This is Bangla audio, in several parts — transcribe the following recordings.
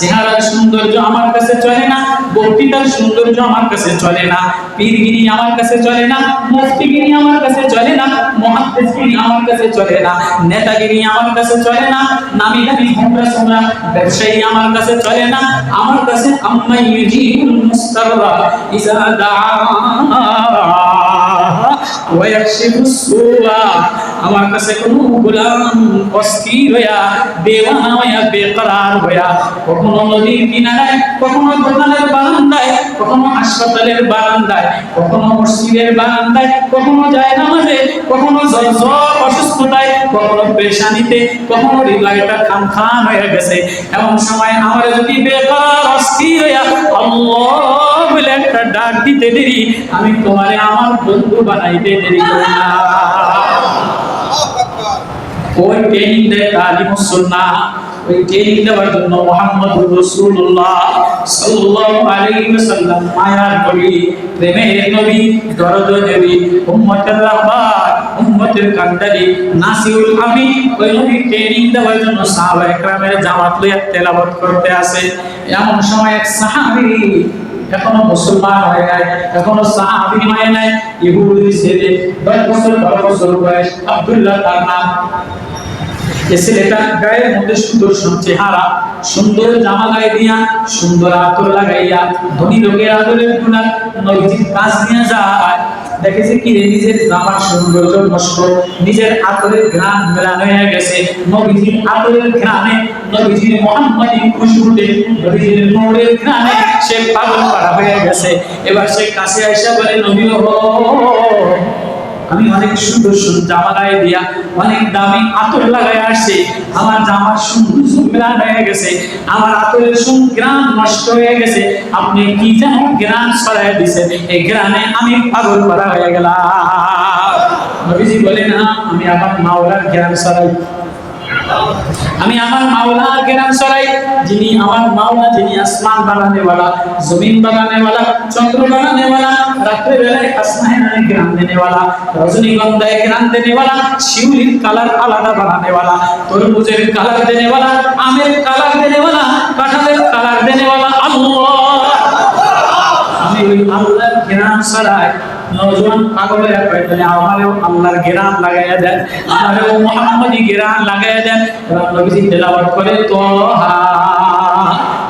চেহারার সৌন্দর্য আমার কাছে চলে না, বক্তৃতার সৌন্দর্য আমার কাছে চলে না, পীরগিরি আমার কাছে চলে না, মুফতিগিরি আমার কাছে চলে না, মহাদ্দেশগিরি আমার কাছে চলে না, নেতাগিরি আমার কাছে চলে না নামি দামি ঘোমরা সোমরা ব্যবসায়ী আমার কাছে চলে না, আমার কাছে আম্মাই ইউজিবুল মুস্তাররা ইজা আমার কাছে কোনো গোলাম অস্থির হইয়া, বেওয়ানা হইয়া, বেকরার হইয়া, কখনো নদীর কিনারায়, কখনো দোকানের বারান্দায়, কখনো হাসপাতালের বারান্দায়, কখনো মসজিদের বারান্দায় কখনো যায় নামাজে কখনো অসুস্থতায় কখনো পেশানিতে কখনো হৃদয়টা খান খান হয়ে গেছে। এমন সময় আমার যদি বেকার অস্থির হইয়া আল্লাহ বলে একটা ডাক দিতে দেরি আমি তোমারে আমার বন্ধু বানাইতে দেরি করি না ওই ট্রেনিং দেয় সুন্নাহ। ওই ট্রেনিং দেওয়ার জন্য মুহাম্মদুর রাসূলুল্লাহ সাল্লাল্লাহু আলাইহি ওই নবী ট্রেনিং দেওয়ার জন্য সাহাবা জামাত লইয়া তেলাওয়াত করতে আসে। এমন সময় এক সাহাবী এখনও মুসলমান হয়ে নাই, এখনও সাহাবী হয় নাই, ইহুদি ছেলে, দশ বছর, বারো বছর বয়স, আব্দুল্লাহ তার নাম। ছেলেটা গায়ের মধ্যে সুন্দর চেহারা, সুন্দর জামা গায়ে দিয়া, সুন্দর আতর লাগাইয়া, ধনী লোকের আদরের গুণা নবীজির কাজ নিয়ে যায়। দেখেছে কি নিজের জামার সৌন্দর্য নষ্ট, নিজের আতরের ঘ্রাণ মেলানো হয়ে গেছে। নবীজির আতরের ঘ্রাণে, নবীজির মোহাম্মদী খুশবুতে নবীজির নূরের ঘ্রাণে সে পাগল করা হয়ে গেছে। এবার সে কাছে আইসা বলে, নবী আমি অনেক সুন্দর সুন্দর জামা গায়ে দিয়া অনেক দামি আতর লাগাই আসছে। আমার জামার সুন্দর সুন্দর হয়ে গেছে। আমার আতরের গ্রাম নষ্ট হয়ে গেছে। আপনি কি যেন গ্রাম ছড়াই দিছেন এই গ্রামে আমি পাগল করা হয়ে গেলাম। নবীজি বলে না আমি আমার মাওলার গ্রাম ছড়াই আমি আমার মাওলার জ্ঞান ছড়াই যিনি আমার মাওলা যিনি আসমান বানানে वाला जमीन बनाने वाला चंद्र बनाने वाला रात्रि বেলায় আসমানে জ্ঞান देने वाला রজনীগন্ধায় জ্ঞান देने वाला শিউলির কালার আলাদা বানানে वाला তরমুজের কালার देने वाला আমের কালার देने वाला কাঁঠালের কালার देने वाला আল্লাহ আমি ওই আল্লাহর জ্ঞান ছড়াই নজওয়ান পাগলের কয়েকজনে আমারেও আল্লাহর গেরান লাগাইয়া দেন, আমারেও মোহাম্মদী গেরান লাগাইয়া দেন। নবীজি তেলাওয়াত করে তো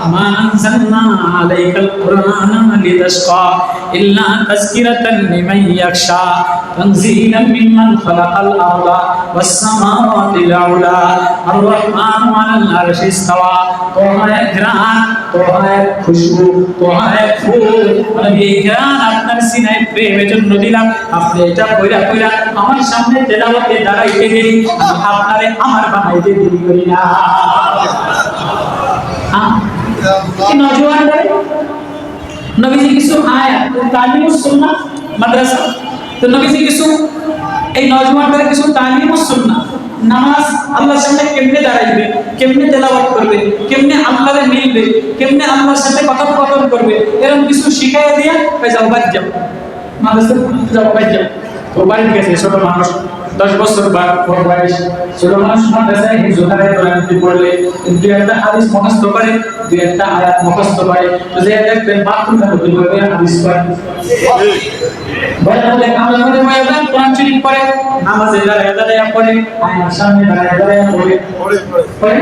ما أنزلنا عليك القرآن لتشقى إلا تذكرة لمن يخشى تنزيلا ممن خلق الأرض والسماوات العلى الرحمن على العرش استوى তোমার গ্রান তোমার খুশবু তোমার ফুল আমি এই গ্রান আপনার সিনায় প্রেমের জন্য দিলাম আপনি এটা কইরা কইরা আমার সামনে তেলাওয়াতে দাঁড়াইতে দেরি আমি আপনারে আমার বানাইতে দেরি করি না হ্যাঁ কি নজওয়ান রে নবীজি কিছু আয়াত তালিম সুন্নাহ মাদ্রাসা তো নবীজি কিছু এই নজওয়ানদের কিছু তালিম সুন্নাহ নামাজ আল্লাহর সামনে কেমনে দাঁড়াইবে কেমনে তেলাওয়াত করবে কেমনে আল্লাহরে মিলবে কেমনে আল্লাহর সাথে কথোপকথন করবে এরকম কিছু শিখাইয়া দিয়া কই যাও বাড়ি যাও মাদ্রাসা যাও বাড়ি যাও তো বাড়ি গেছে ছোট মানুষ দশ বছর বা বয়স। ছোট মানুষ মাদ্রাসায় হিজুদারে দোয়ান্তি পড়লে দুই একটা হাদিস মুখস্থ করে দুই একটা আয়াত মুখস্থ করে। তো যে বাথরুম থাকে দুই ভাবে হাদিস পড়ে। বয়ান আমরা করে বয়ান কোরআন শরীফ পড়ে নামাজে দাঁড়ায় দাঁড়ায় পড়ে আয়নার সামনে দাঁড়ায় দাঁড়ায় পড়ে। পড়ে?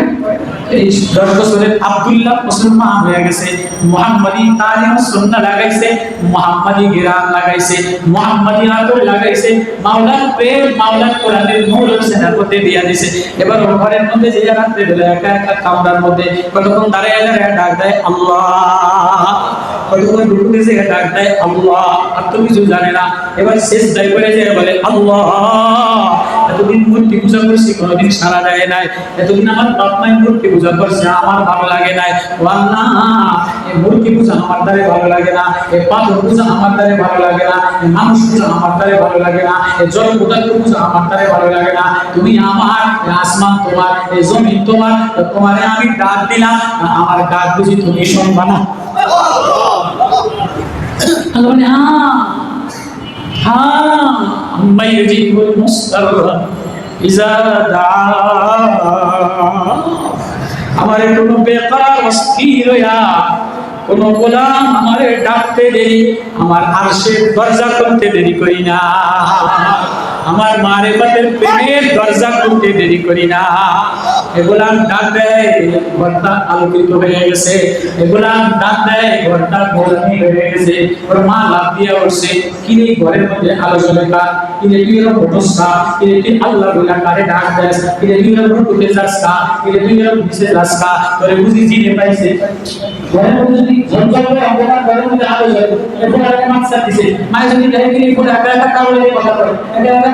এই দশ বছরের আব্দুল্লাহ মুসলমান হয়ে গেছে, মুহাম্মাদি লাগাইছে, মুহাম্মাদি গিরান লাগাইছে, মুহাম্মাদি আতর লাগাইছে, মাওলার প্রেম দিয়া দিছে। এবার ঘরের মধ্যে যে রাত্রে বেলা একা একা কামরার মধ্যে কতক্ষণ দাঁড়ায় দাঁড়ায় ডাক দেয়, আল্লাহ! জানে না। এবার শেষ দায় করে যে বলে, আল্লাহ! এতদিন মূর্তি পূজা করছি, কোনোদিন সারা যায় নাই। এতদিন আমার বাপ মায়ের মূর্তি পূজা করছে, আমার ভালো লাগে নাই। আল্লাহ এই মূর্তি পূজা আমার দ্বারে ভালো লাগে না এই পাথর পূজা আমার দ্বারে ভালো লাগে না এই মানুষ পূজা আমার দ্বারে ভালো লাগে না এই জল পদার্থ পূজা আমার দ্বারে ভালো লাগে না। তুমি আমার আসমান তোমার এই জমিন তোমার তোমারে আমি ডাক দিলাম আমার ডাক বুঝি তুমি শুনবা না। আল্লাহ আম্মা ইউজিবুল মুস্তাররা ইজা আমার কোনো বেকার অস্থির হইয়া কোন গোলাম আমারে ডাকতে দেরি আমার আরশের দরজা করতে দেরি করি না আমার মারে বাতের প্রেমের দরজা করতে দেরি করি না এগুলাম ডাক দেয় ঘরটা আলোকিত হয়ে গেছে এগুলাম ডাক দেয় ঘরটা গোলামি হয়ে গেছে ওর মা লাভ দিয়ে উঠছে কিনে ঘরের মধ্যে আলো জ্বলে কার কিনে তুই এরকম ফটোসকা কিনে তুই আল্লাহ বইলা কারে ডাক দেস কিনে তুই এরকম ঢুকে যাস কা কিনে তুই এরকম ভিসে যাস কা তোরে বুঝি চিনে পাইছে ঘরের মধ্যে যদি ঝঞ্ঝা করে অন্ধকার ঘরের মধ্যে আলো জ্বলে এরপর একটা মাকসা দিছে মায়ের যদি দেখে কিনে পরে একা একা কারও লাগে কথা বলে একা একা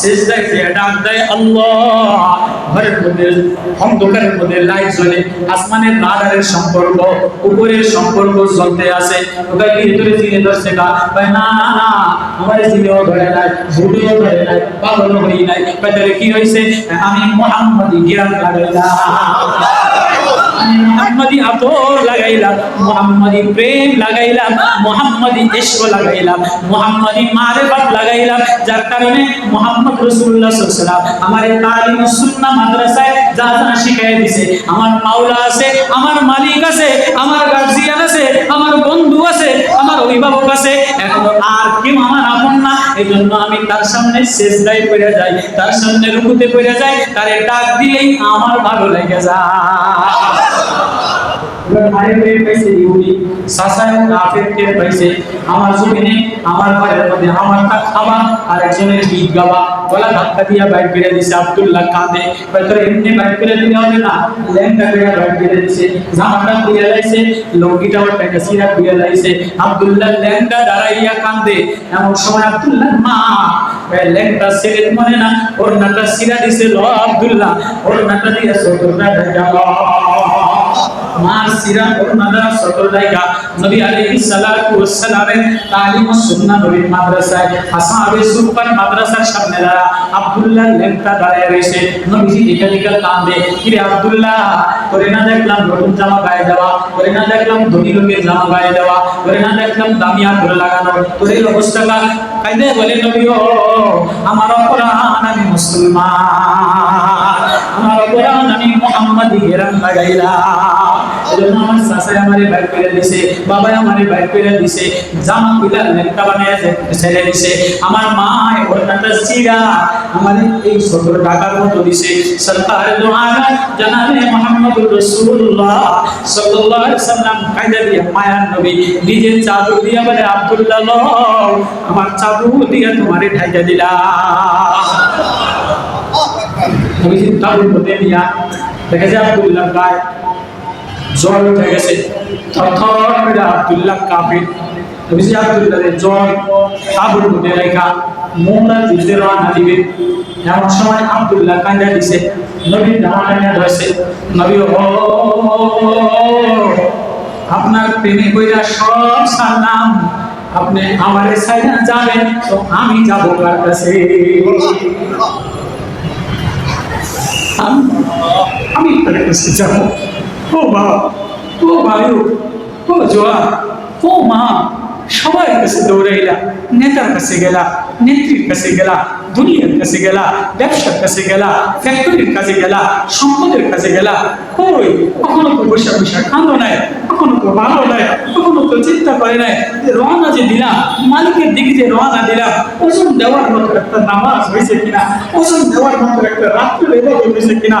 সেজদায় দিয়ে ডাক দেয় আল্লাহ। ঘরের মধ্যে অন্ধকারের মধ্যে লাইট জ্বলে, আসমানের রাডারের সম্পর্ক, উপরের সম্পর্ক জ্বলতে আছে ওটা কি ভিতরে চিনে ধরছে না না না না, আমার চিনেও ধরে নাই ধরে নাই পাগল হই নাই। তাহলে কি হয়েছে আমি মোহাম্মদী লাগাইলাম। আমি মোহাম্মদী আতর লাগাইলাম, মোহাম্মদী প্রেম লাগাইলাম, মোহাম্মদী ইশক লাগাইলাম, মোহাম্মদী মারেফত লাগাইলাম। যার কারণে মোহাম্মদ রাসূলুল্লাহ সাল্লাল্লাহু আলাইহি ওয়াসাল্লাম আমার তালিম সুন্নাহ মাদ্রাসায় যা যা শিখাই দিয়েছে আমার মাওলা আছে, আমার মালিক আছে, আমার গার্জিয়ান আছে, আমার বন্ধু আছে, আমার অভিভাবক আছে। এখন আর কেউ আমার আপন না এই জন্য আমি তার সামনে সেজদায় পড়ে যাই, তার সামনে রুকুতে পড়ে যাই, তারে ডাক দিলেই আমার ভালো লেগে যায়। এবার মায়ের পাইছে ইহুদি সাসা এবং কাফের টের পাইছে আমার জমিনে, আমার ঘরের মধ্যে, আমার তা খাওয়া আর একজনের গীত গাওয়া গলা ধাক্কা দিয়া বাইর করে দিছে, আব্দুল্লাহ কাঁদে। হয়তো এমনি বাইর করে দিলে হবে না? ল্যাংটা করে বাইর করে দিছে, জামাটা খুলে লাইছে লঙ্গিটা ওর প্যান্টে সিরা খুলে লাইছে। আব্দুল্লাহ ল্যাংটা দাঁড়াইয়া কাঁদে। এমন সময় আব্দুল্লাহ মা ল্যাংটা ছেড়ে মনে না ওর নাটা সিরা দিছে ল আব্দুল্লাহ ওর নাটা দিয়ে সতর্কতা ঢাকা মার সিরা করুণাদা সতর জায়গা নবী আলাইহিস সালাতু ওয়াস সালামের তালিম ও সুন্নাহ নবীর মাদ্রাসায় আসহাবে সুফান মাদ্রাসার সামনে দাঁড়া। আব্দুল্লাহ লেখটা দাঁড়িয়ে রয়েছে। নবীজি দিকে দিকে কান্দে কিরে আব্দুল্লাহ, করে না দেখলাম নতুন জামা গায়ে দেওয়া, করে না দেখলাম ধনী লোকের জামা গায়ে দেওয়া, করে না দেখলাম দামি আদর লাগানো তোর এই অবস্থাটা কাইদে বলে নবী ও আমার অপরাধ আমি মুসলমান। আমার অপরাধ আমি মোহাম্মদ গেরান লাগাইলাম। এজন্য আমার শাশুড়ি আমারে বাইর করে দিছে বাবা আমারে বাইর করে দিছে জামা খুলে লেখা বানিয়ে ছেড়ে দিছে আমার মা ওরটা চিরা আমার এই সত্তর টাকার মতো দিছে সরকার দোয়ারা জানালে মোহাম্মদুর রাসূলুল্লাহ সাল্লাল্লাহু আলাইহি সাল্লাম কায়দা দিয়ে মায়ার নবী নিজের চাদর দিয়ে বলে আব্দুল্লাহ লও, আমার চাদর দিয়ে তোমারে ঠাইটা দিলাম আমি চাদর মধ্যে নিয়া দেখে যে আব্দুল্লাহ গায়ে জল উঠে গেছে। থরথর করে আব্দুল্লাহ কাফির জি আব্দুল্লাহর জল কাবুল মধ্যে রেখা দিবে। এমন সময় কান্দা দিছে ধরেছে। নবী, ও, আপনার প্রেমে কইরা সব সারলাম। আপনি আমারে সাইডা যাবেন, তো আমি যাব কার কাছে? আমি কাছে ও মা ও বায়ু ও জোয়া ও মা সবার কাছে দৌড়াইলা, নেতার কাছে গেলা, নেত্রীর কাছে গেলা, দুনিয়ার কাছে গেলা, ব্যবসার কাছে গেলা ফ্যাক্টরির কাছে গেলা, সম্পদের কাছে গেলা, কই? কখনো তো বসে বসে কান্দো নাই, কখনো তো ভালো নাই, কখনো তো চিন্তা করে নাই রওনা যে দিলাম, মালিকের দিকে যে রওনা দিলাম, ওজন দেওয়ার মতো একটা নামাজ হয়েছে কিনা, ওজন দেওয়ার মতো একটা রাত্রে হয়েছে কিনা